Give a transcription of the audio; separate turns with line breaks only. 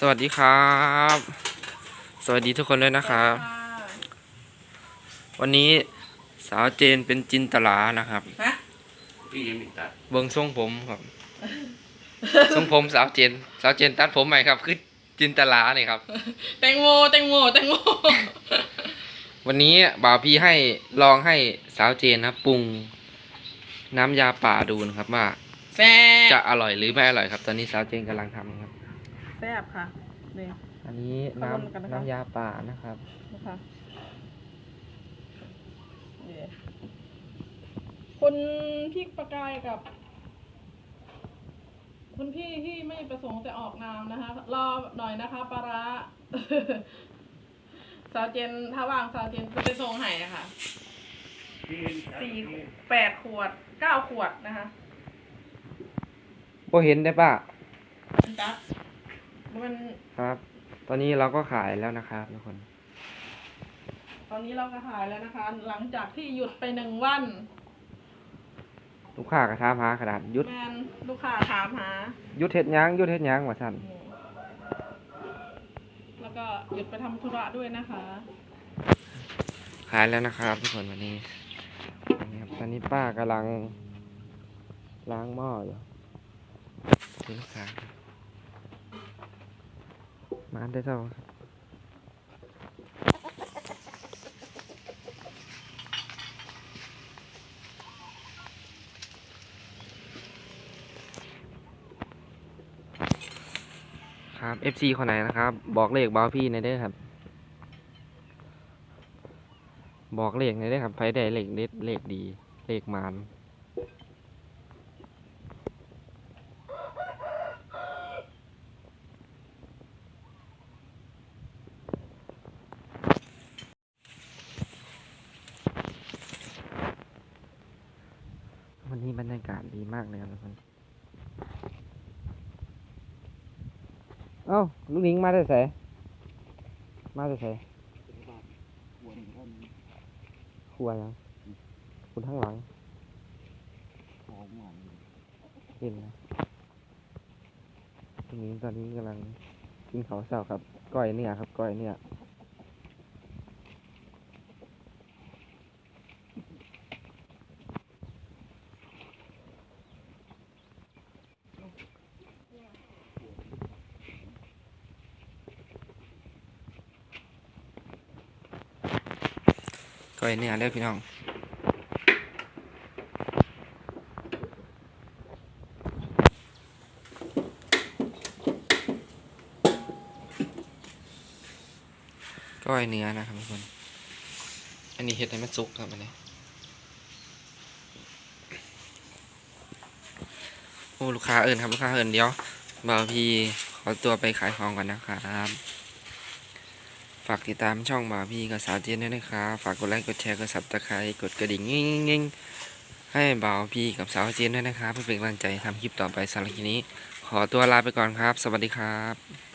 สวัสดีครับ สวัสดีทุกคนด้วยนะครับ วันนี้สาวเจนเป็นจินตลานะครับ
ฮะ
พี่ยังไม่ตัด
เบิ้งทรงผมครับทรงผมสาวเจน สาวเจนตัดผมใหม่ครับ คือจินตลาเนี่ยครับ
แตงโมแตงโมแตงโม
วันนี้บ่าวพี่ให้ลองให้สาวเจนนะครับปรุงน้ำยาป่าดูนะครับว่า
แซ่บ
จะอร่อยหรือไม่อร่อยครับ ตอนนี้สาวเจนกำลังทำครับ
แซ่บค่ะนี่
อันนี้
ขอบคุณกันนะครับ
น้ำน้ำยาป่านะครับ
นะคะนี่คุณพี่ประกายกับ คุณพี่ที่ไม่ประสงค์จะออกนามนะคะ รอหน่อยนะคะปลาร้า สาวเจนถ้าว่างสาวเจนจะไปส่งให้นะคะ
พี่
สี่แปดขวดเก้าขวดนะคะ
พอเห็นได้ป่ะ
จับ มัน
ครับ ตอนนี้เราก็ขายแล้วนะครับทุกคน
ตอนนี้เราก็ขายแล้วนะคะ หลังจากที่หยุดไปหนึ่งวัน
ลูกค้ากระทามหาขนาดยุด
แมนลูกค้าถามหา
ยุดเฮ็ดหยังยุดเฮ็ดหยังว่าสั่น
อืมแล้วก็หยุดไปทำธุระด้วยนะคะ
ขายแล้วนะครับ ทุกคนวันนี้นี่ครับตอนนี้ป้ากำลังล้างหม้ออยู่ที่ลูกค้าครับ มาได้เจ้าครับ FC คนไหนนะครับ บอกเลขบาพี่ในเด้อครับ บอกเลขในเด้อครับไฟได้เลขเด็ดเลขดี เลขมาน วันนี้บรรยากาศดีมากเลยครับทุกคนเอ้าลูกนิงมาได้ไสมาได้ไสครัวยังคุณทั้างหลังเห็นนะตรงนี้ตอนนี้กำลังกินข้าวเช้าครับ ก้อยเนื้อครับ ก้อยเนื้อ อยเนื้อเด้อพี่น้องก้อยเนื้อนะครับทุกคน อันนี้เห็ดให้มันสุกครับอันนี้ โอ้ลูกค้าเอิญครับลูกค้าเอิญเดี๋ยวบ่าวพี่ขอตัวไปขายของก่อนนะครับ ฝากติดตามช่องบ่าวพี่กับสาวเจนด้วยนะครับ ฝากกดไลค์กดแชร์กดซับสไครต์กดกระดิ่งงิ้งงให้บ่าวพี่กับสาวเจนด้วยนะครับเพื่อเป็นกำลังใจทำคลิปต่อไปสำหรับคลิปนี้ ขอตัวลาไปก่อนครับ สวัสดีครับ